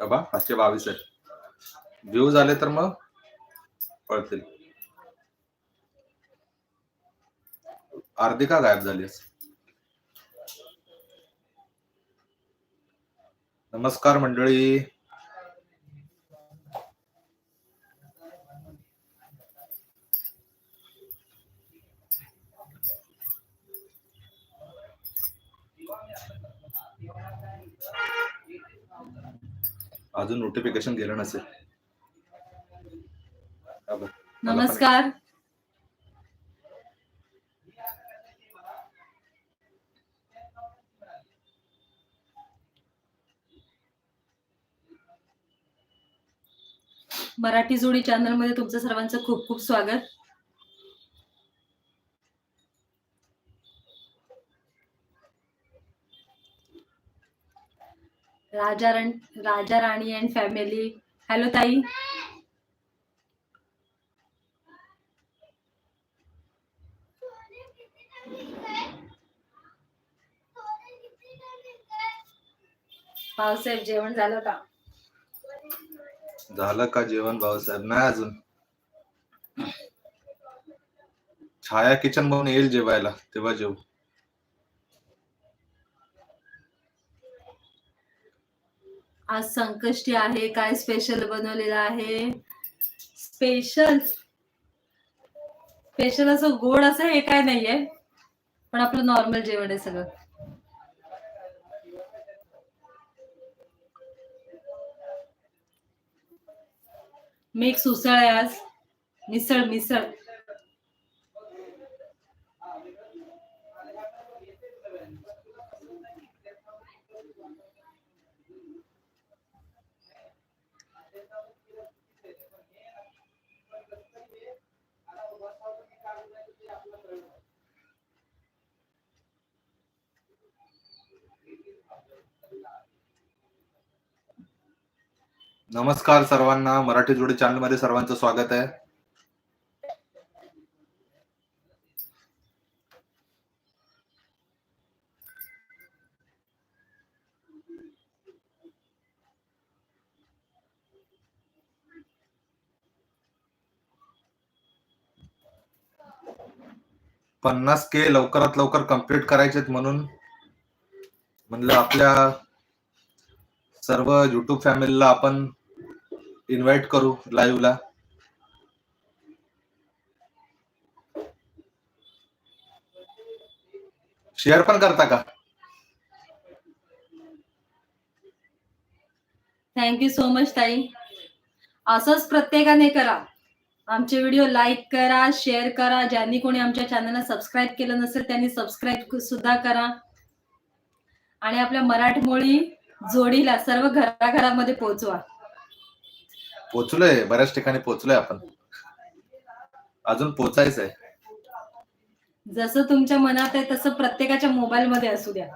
अबा पाचशे बावीस आहेत. व्ह्यू झाले तर मग कळतील. अर्धिका गायब झाली नमस्कार मंडळी. अजून नोटिफिकेशन गेलं नसेल. नमस्कार. मराठी जोडी चॅनलमध्ये तुमचं सर्वांचं खूप खूप स्वागत. राजा रण Raja Rani and family hello ताई. भाऊसाहेब जेवण झालं का? झालं का जेवण भाऊसाहेब? नाही अजून. छाया किचन म्हणून येईल जेवायला तेव्हा जेवू. आज संकष्टी आहे काय स्पेशल बनवलेलं आहे? स्पेशल स्पेशल असं गोड असं हे काय नाहीये पण आपलं नॉर्मल जेवण आहे सगळं. मिक्स उसळ आहे आज. मिसळ मिसळ. नमस्कार सर्वांना. मराठी जोडी चॅनलमध्ये सर्वांचं स्वागत आहे. पन्नास के लवकरात लवकर कंप्लीट करायचेत म्हणून म्हणलं आपल्या सर्व युट्यूब फॅमिलीला आपण इन्व्हाइट करू लाईव्हला शेअर पण करता का? थँक्यू सो मच ताई. असंच प्रत्येकाने करा. आमचे व्हिडिओ लाईक करा शेअर करा. ज्यांनी कोणी आमच्या चॅनलला सबस्क्राईब केलं नसेल त्यांनी सबस्क्राईब सुद्धा करा. आणि आपल्या मराठमोळी जोडीला सर्व घराघरामध्ये पोहोचवा. पोचलोय बऱ्याच ठिकाणी पोचलोय आपण. अजून पोचायचंय. जसं तुमच्या मनात आहे तसं प्रत्येकाच्या मोबाईल मध्ये असू द्या.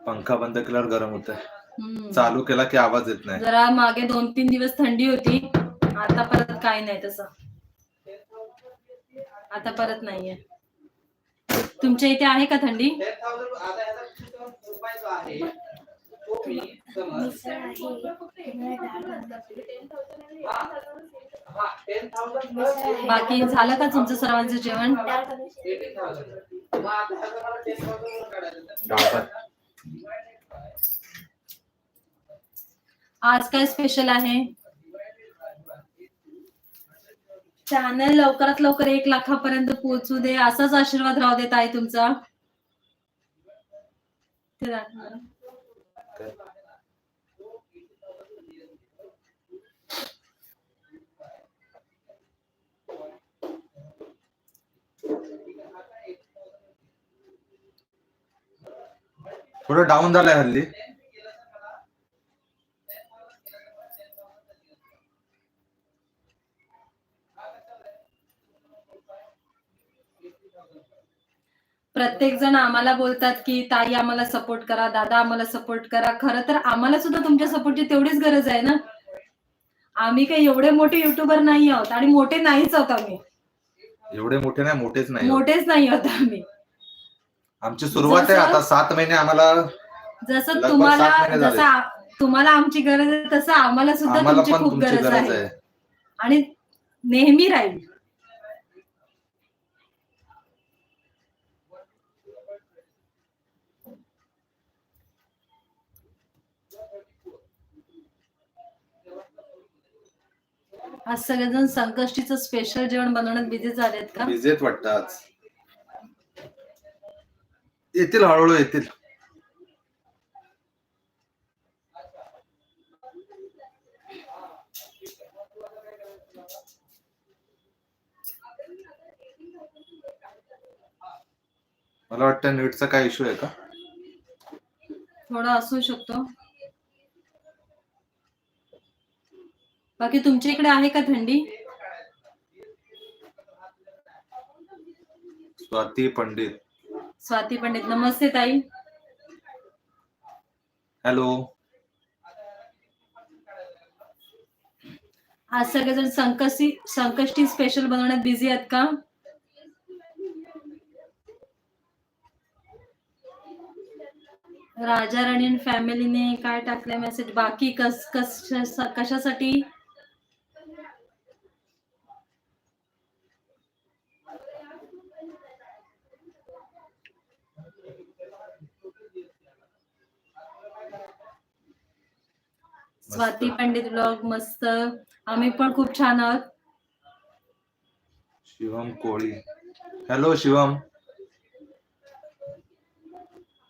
पंखा बंद केल्यावर गरम होत. चालू केला की आवाज येत नाही. जरा मागे दोन तीन दिवस थंडी होती. आता परत काय नाही तसं. आता परत नाहीये. तुमच्या इथे आहे का थंडी? बाकी झालं का तुमचं सर्वांचं जेवण? आज काय स्पेशल आहे? चॅनल लवकरात लवकर एक लाखापर्यंत पोहोचू दे असाच आशीर्वाद राहू दे ताई तुमचा. ते थोडं डाऊन झालंय हल्ली. प्रत्येक जण आम्हाला बोलतात की ताई आम्हाला सपोर्ट करा दादा आम्हाला सपोर्ट करा. खरं तर आम्हाला सुद्धा तुमच्या सपोर्टची तेवढीच गरज आहे ना? आम्ही काही एवढे मोठे युट्यूबर नाही आहोत आणि मोठे नाहीच आहोत आम्ही. एवढे मोठे नाही मोठेच नाही मोठेच नाही आहोत आम्ही. आमची सुरुवात आहे आता सात महिने आम्हाला जसं तुम्हाला. जसं तुम्हाला आमची गरज आहे तसं आम्हाला सुद्धा तुमची खूप गरज आहे. आणि नेहमी राहील. आज सगळेजण संकष्टीचं स्पेशल जेवण बनवण्यात बिझी झालेत का? विजेत वाटतं आज. येतील हळूहळू येतील. मला वाटतं नीटचा काय इश्यू आहे का? थोडा असू शकतो. बाकी तुमच्या इकडे आहे का थंडी? स्वाती पंडित. स्वाती पंडित नमस्ते ताई. हॅलो. आज सगळेजण संकष्टी संकष्टी स्पेशल बनवण्यात बिझी आहेत का? राजा राणी फॅमिलीने काय टाकलंय मेसेज बाकी कस कस कशासाठी? स्वाती पंडित ब्लॉग मस्त. आम्ही पण खूप छान आहोत. Shivam Koli. Hello Shivam.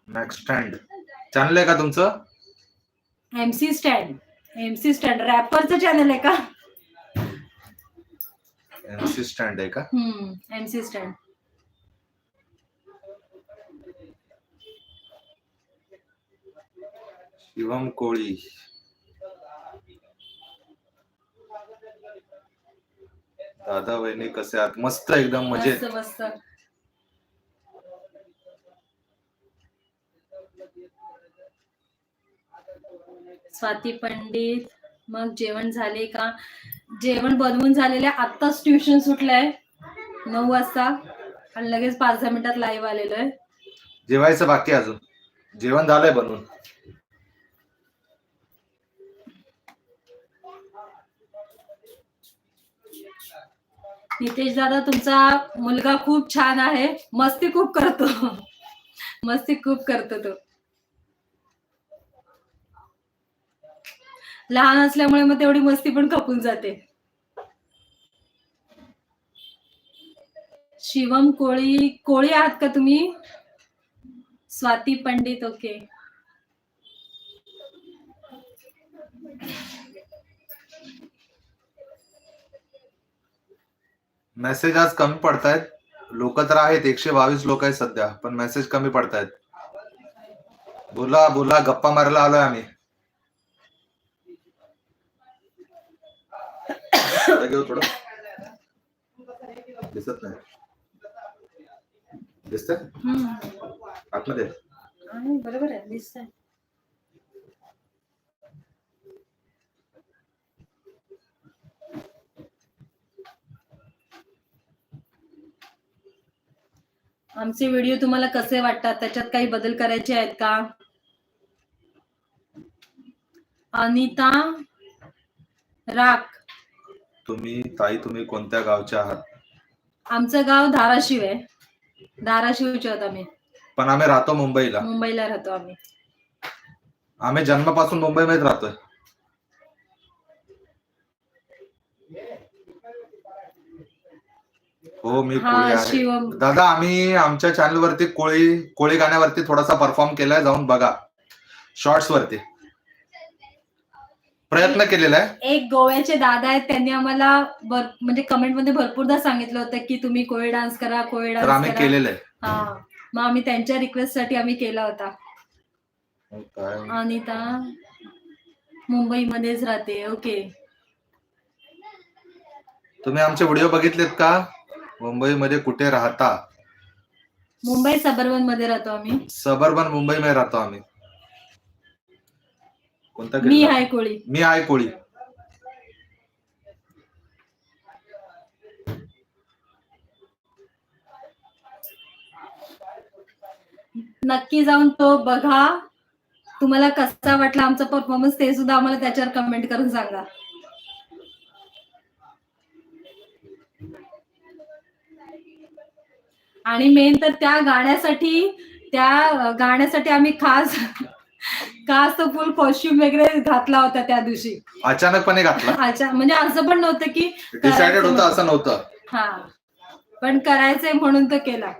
Max stand channel आहे का तुमचं? एमसी स्टँड एमसी स्टँड रॅपरचं चॅनल आहे का? एमसी स्टँड आहे का? MC stand Shivam Koli. दादा वहिनी कसे आहात मस्त एकदम मजेत मस्त मस्त. स्वाती पंडित मग जेवण झाले का? जेवण बनवून झालेलं आहे आत्ताच ट्युशन सुटलंय. नऊ वाजता. आणि लगेच पाच दहा मिनिटात लाईव्ह आलेलो आहे. जेवायचं बाकी आहे अजून. जेवण झालंय बनवून. नितेश दादा तुमचा मुलगा खूप छान आहे. मस्ती खूप करतो. मस्ती खूप करतो तो. लहान असल्यामुळे मग तेवढी मस्ती पण खपून जाते. शिवम कोळी कोळी आहात का तुम्ही? स्वाती पंडित ओके. मेसेज आज कमी पडतायत. लोक तर आहेत एकशे बावीस लोक आहेत सध्या पण मेसेज कमी पडतायत. बोला बोला गप्पा मारायला आलोय आम्ही. जरा घेऊ थोडं. दिसत नाही. दिसतंय? हम्म. आतमध्ये? बरोबर आहे आमचे व्हिडिओ तुम्हाला कसे वाटतात? त्याच्यात काही बदल करायचे आहेत का? अनिता राख. तुम्ही ताई तुम्ही कोणत्या गावच्या आहात? आमचं गाव धाराशिव आहे. धाराशिवचे आहोत आम्ही. पण आम्ही राहतो मुंबईला. मुंबईला राहतो आम्ही. आम्ही जन्मापासून मुंबईमध्ये राहतोय. हो मी कोळी हा आहे. शिवम. दादा आम्ही आमच्या चॅनल वरती कोळी कोळी गाण्यावरती थोडासा परफॉर्म केलाय जाऊन बघा. शॉर्ट्स वरती. प्रयत्न केलेला आहे. एक गोव्याचे दादा आहेत त्यांनी आम्हाला भर- म्हणजे कमेंटमध्ये भरपूरदा सांगितलं होतं की तुम्ही कोळी डान्स करा कोळी तर डान्स आम्ही करा. केलेलं आहे. हा. मग आम्ही त्यांच्या रिक्वेस्टसाठी आम्ही केला होता. काय? अनिता मुंबईमध्येच राहते ओके. तुम्ही आमचे व्हिडिओ बघितलेत का? मुंबईमध्ये कुठे राहता? मुंबई सबर्बनमध्ये राहतो आम्ही. सबर्बन मुंबई मध्ये राहतो आम्ही. कोणता मी किल्ला? आहे कोळी मी आहे कोळी नक्की जाऊन तो बघा. तुम्हाला कसा वाटला आमचा परफॉर्मन्स ते सुद्धा आम्हाला त्याच्यावर कमेंट करून सांगा. आणि मेन तर त्या गाण्यासाठी त्या गाण्यासाठी आम्ही खास खास तो फुल कॉस्ट्युम वगैरे घातला होता त्या दिवशी. अचानकपणे घातला? अच्छा म्हणजे असं पण नव्हतं की डिसाइडेड होतं असं नव्हतं. हा पण करायचंय म्हणून तो केला.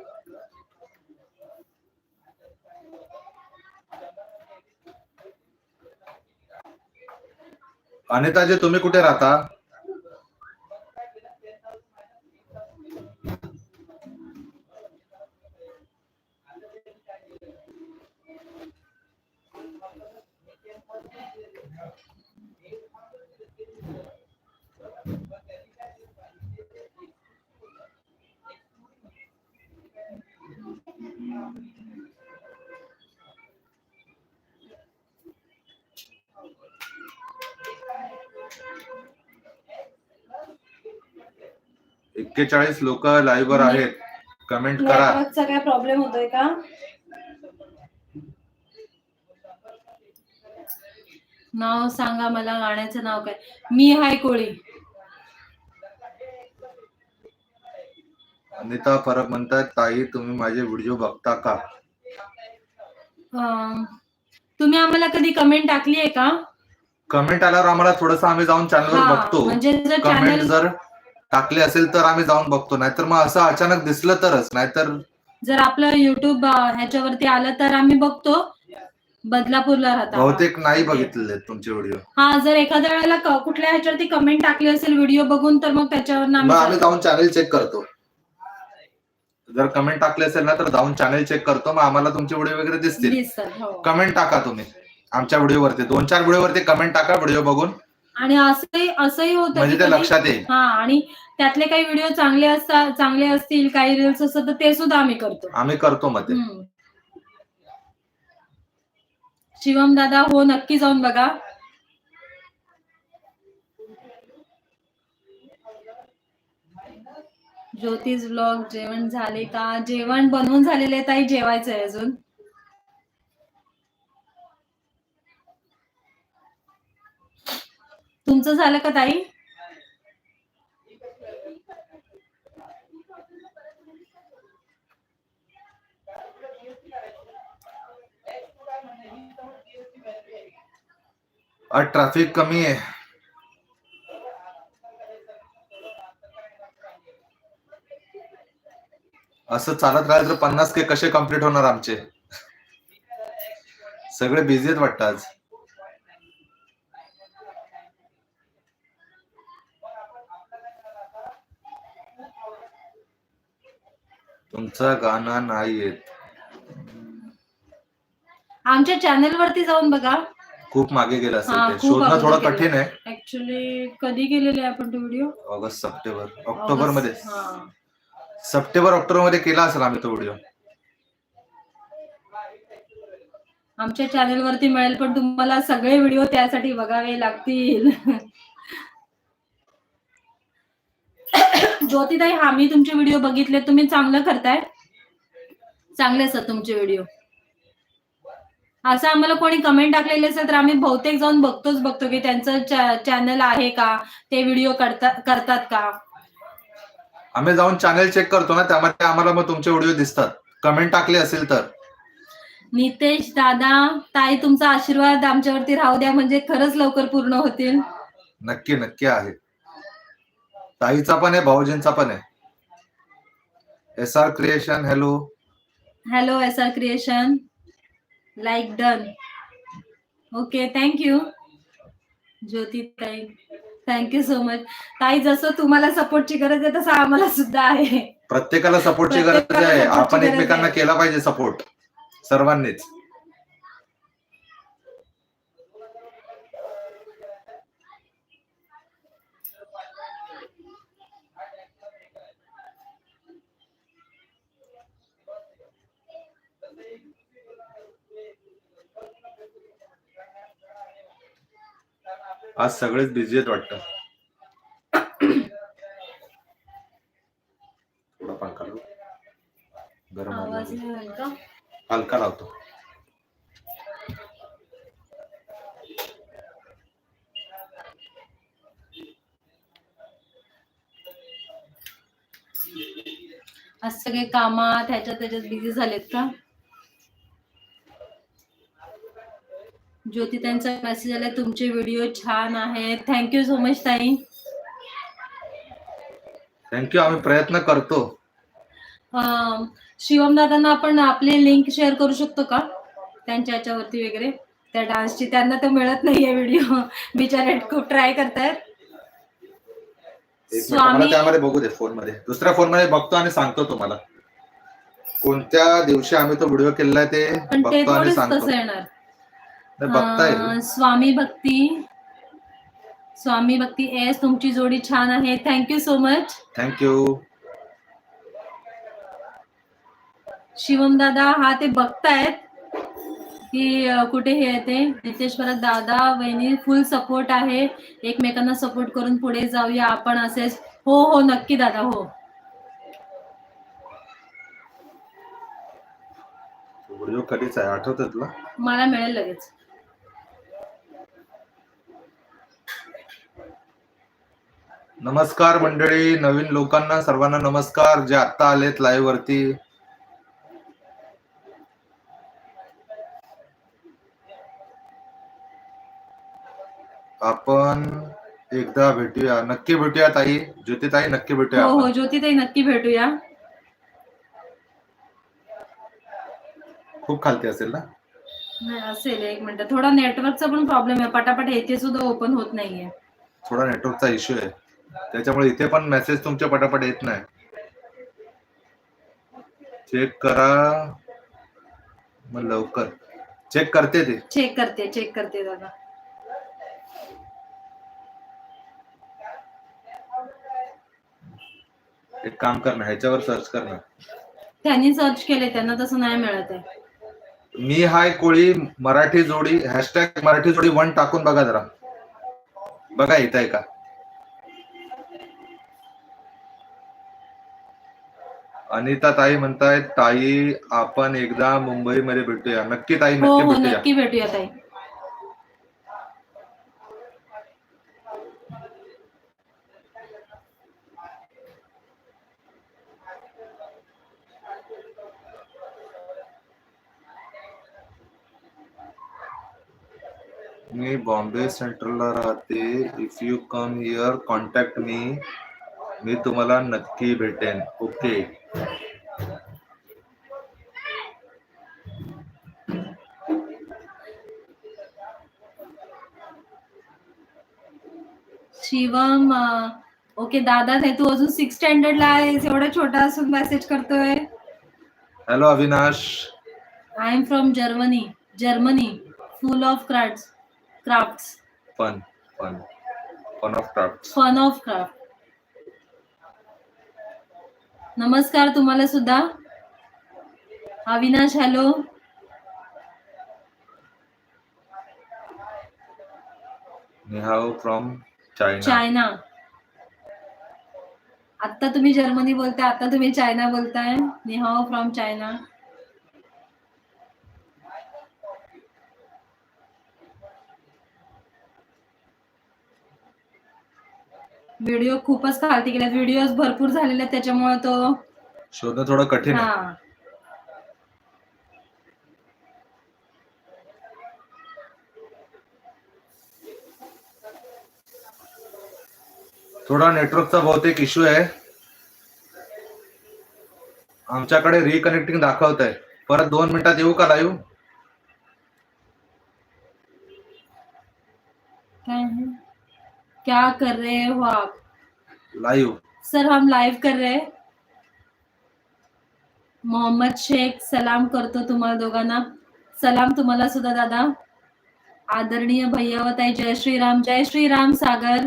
अनिताजी तुम्ही कुठे राहता? एक्केचाळीस लोक लाईव्ह वर आहेत. कमेंट करा. नेटवर्कचा काय प्रॉब्लेम होतोय का? नाव सांगा मला गाण्याचं नाव काय? मी हाय कोळी. अनिता परब म्हणतात ताई तुम्ही माझे व्हिडिओ बघता का? अं, तुम्ही आम्हाला कधी कमेंट टाकली आहे का? कमेंट आल्यावर आम्हाला थोडस आम्ही जाऊन चॅनलवर हा, बघतो. म्हणजे जर कमेंट चॅनल जर टाकले असेल तर आम्ही जाऊन बघतो. नाहीतर मग असं अचानक दिसलं तरच. नाहीतर जर आपलं युट्यूब ह्याच्यावरती आलं तर आम्ही बघतो. बदलापूरला राहता बहुतेक नाही बघितलेले तुमचे व्हिडिओ. हा जर एखाद्या वेळेला क- कुठल्या ह्याच्यावरती कमेंट टाकली असेल व्हिडिओ बघून तर मग त्याच्यावर मग आम्ही आम्ही जाऊन चॅनल चेक करतो. जर कमेंट टाकले असेल ना तर जाऊन चॅनल चेक करतो. मग आम्हाला तुमचे व्हिडिओ वगैरे दिसतील. दिसतात हो. कमेंट टाका तुम्ही. आमच्या व्हिडिओवरती दोन चार व्हिडिओवरती कमेंट टाका व्हिडिओ बघून. आणि असंही असंही होतं म्हणजे की ते कधी- लक्षात येईल. हा आणि त्यातले काही व्हिडिओ चांगले असतात चांगले असतील काही रील्स असतात तर ते सुद्धा आम्ही करतो. आम्ही करतो हम्म. शिवम दादा हो नक्की जाऊन बघा. ज्योतिष ब्लॉग जेवण झाले का? जेवण बनवून झालेले ताई जेवायचं आहे अजून. तुमचं झालं का ताई? आज ट्रॅफिक कमी आहे असं चालत राहिलं तर पन्नास के कसे कंप्लीट होणार आमचे? सगळे बिझी आहेत वाटतं आज. तुमचं गाणं नाही येत आमच्या चॅनेल वरती जाऊन बघा. खूप मागे गेलं असेल ते. खूप शोधणं अगोदर थोडं गेलं. कठीण आहे. ऍक्च्युली कधी गेलेले आपण तो व्हिडिओ ऑगस्ट सप्टेंबर ऑक्टोबरमध्ये सप्टेंबर ऑक्टोबरमध्ये केला असेल आम्ही तो व्हिडिओ आमच्या चॅनल वरती मिळेल पण तुम्हाला सगळे व्हिडिओ त्यासाठी बघावे लागतील. ज्योतिताई हा मी तुमचे व्हिडिओ बघितले. तुम्ही चांगलं करताय. चांगले असतात तुमचे व्हिडिओ असं आम्हाला कोणी कमेंट टाकलेले असेल तर आम्ही बहुतेक जाऊन बघतोच बघतो की त्यांचं चॅनल आहे का? ते व्हिडिओ करतात करतात का? आम्ही जाऊन चॅनल चेक करतो ना त्यामध्ये आम्हाला मग तुमचे व्हिडिओ दिसतात. कमेंट टाकले असेल तर. नितेश दादा ताई तुमचा आशीर्वाद आमच्यावरती राहू द्या म्हणजे खरंच लवकर पूर्ण होतील. नक्की नक्की आहे. ताईचा पण आहे भाऊजींचा पण आहे. S R creation hello hello S R creation like done okay thank you Jyoti ताई थँक्यू सो मच ताई जसं तुम्हाला सपोर्टची गरज आहे तसं आम्हाला सुद्धा आहे. प्रत्येकाला सपोर्टची गरज आहे. आपण एकमेकांना. केला पाहिजे सपोर्ट सर्वांनीच. आज सगळेच बिझी आहेत वाटतं थोडा पंखा लावू. गरम? हलका लावतो आज सगळे कामात ह्याच्यात त्याच्यात बिझी झालेत का ज्योती त्यांचा मेसेज आलाय तुमचे व्हिडिओ छान आहेत. थँक्यू सो मच ताई. थँक्यू आम्ही प्रयत्न करतो. शिवम दादांना आपण आपली लिंक शेअर करू शकतो का? त्यांच्या याच्यावरती वगैरे. त्या डान्सची त्यांना तर मिळत नाहीये व्हिडिओ बिचारे खूप ट्राय करतायत. स्वामी त्यामध्ये बघू दे फोनमध्ये दुसऱ्या फोनमध्ये बघतो आणि सांगतो तुम्हाला. कोणत्या दिवशी आम्ही तो व्हिडिओ केलेला ते बघतो आणि सांगतो. येणार. अं, स्वामी भक्ती स्वामी भक्ती एस तुमची जोडी छान आहे. Thank you so much thank you Shivam दादा हा ते बघतायत की अं, कुठे हे आहे ते? नितेश परत दादा वहिनी फुल सपोर्ट आहे. एकमेकांना सपोर्ट करून पुढे जाऊया आपण असेच. हो हो नक्की दादा हो. व्हिडिओ कधीच आहे? आठवत मला मिळेल लगेच. नमस्कार मंडळी नवीन लोकांना सर्वांना नमस्कार. जे आता आलेत लाईव्ह वरती. आपण एकदा भेटूया. नक्की भेटूया ताई. ज्योती ताई नक्की भेटूया हो हो आपण. ज्योती ताई नक्की भेटूया. खूप खालती असेल ना? नाही असेल एक मिनिट. थोडा नेटवर्कचा पण प्रॉब्लेम आहे. पटापट येथे सुद्धा ओपन होत नाहीये. थोडा नेटवर्कचा इश्यू आहे. त्याच्यामुळे इथे पण मेसेज तुमच्या पटापट येत नाही. चेक करा. मग लवकर. चेक करते ते. चेक करते चेक करते दादा. एक काम कर ना ह्याच्यावर सर्च कर ना. त्यांनी सर्च केले त्यांना तसं नाही मिळत आहे. मी हाय कोळी मराठी जोडी हॅशटॅग मराठी जोडी वन टाकून बघा जरा. बघा येत आहे का? अनिता ताई म्हणतायत ताई आपण एकदा मुंबईमध्ये भेटूया. नक्की ताई हो नक्की हो भेटूया. नक्की भेटूया ताई. मी बॉम्बे सेंट्रलला राहते. If you come here contact me मी तुम्हाला नक्की भेटेन. ओके. शिवम ओके दादा नाही तू अजून सिक्स स्टँडर्डला आहेस एवढा छोटा असून मेसेज करतोय. Hello Avinash. I am from Germany Germany full of craft crafts fun fun fun of craft fun of craft नमस्कार तुम्हाला सुद्धा. अविनाश हॅलो. निहाव फ्रॉम चायना. चायना. आता तुम्ही जर्मनी बोलताय आता तुम्ही चायना बोलताय. निहाओ फ्रॉम चायना. व्हिडिओ खूपच खालती गेला व्हिडिओ भरपूर झालेले आहेत त्याच्यामुळे तो शोधणं थोडं कठीण हा. थोडा नेटवर्कचा बहुतेक इश्यू आहे. आमच्याकडे रिकनेक्टिंग दाखवत आहे परत दोन मिनिटात येऊ का लाईव्ह क्या कर रहे हो आप? लाईव्ह सर हम लाईव्ह कर रहे हैं. मोहम्मद शेख सलाम करतो तुम्हाला दोघांना. सलाम तुम्हाला सुद्धा दादा. आदरणीय भैयावताई जय श्रीराम जय श्रीराम सागर.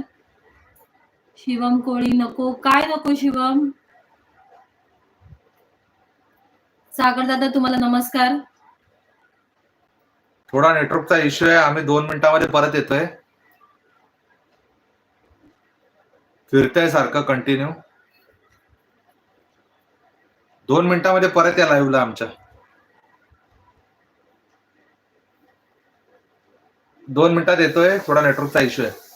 शिवम कोळी नको. काय नको शिवम? सागर दादा तुम्हाला नमस्कार. थोडा नेटवर्कचा इश्यू आहे. आम्ही दोन मिनिटांमध्ये परत येतोय. फिरताय सारखं कंटिन्यू दोन मिनिटांमध्ये परत या लाईव्हला आमच्या. दोन मिनिटात येतोय थोडा नेटवर्कचा इश्यू आहे.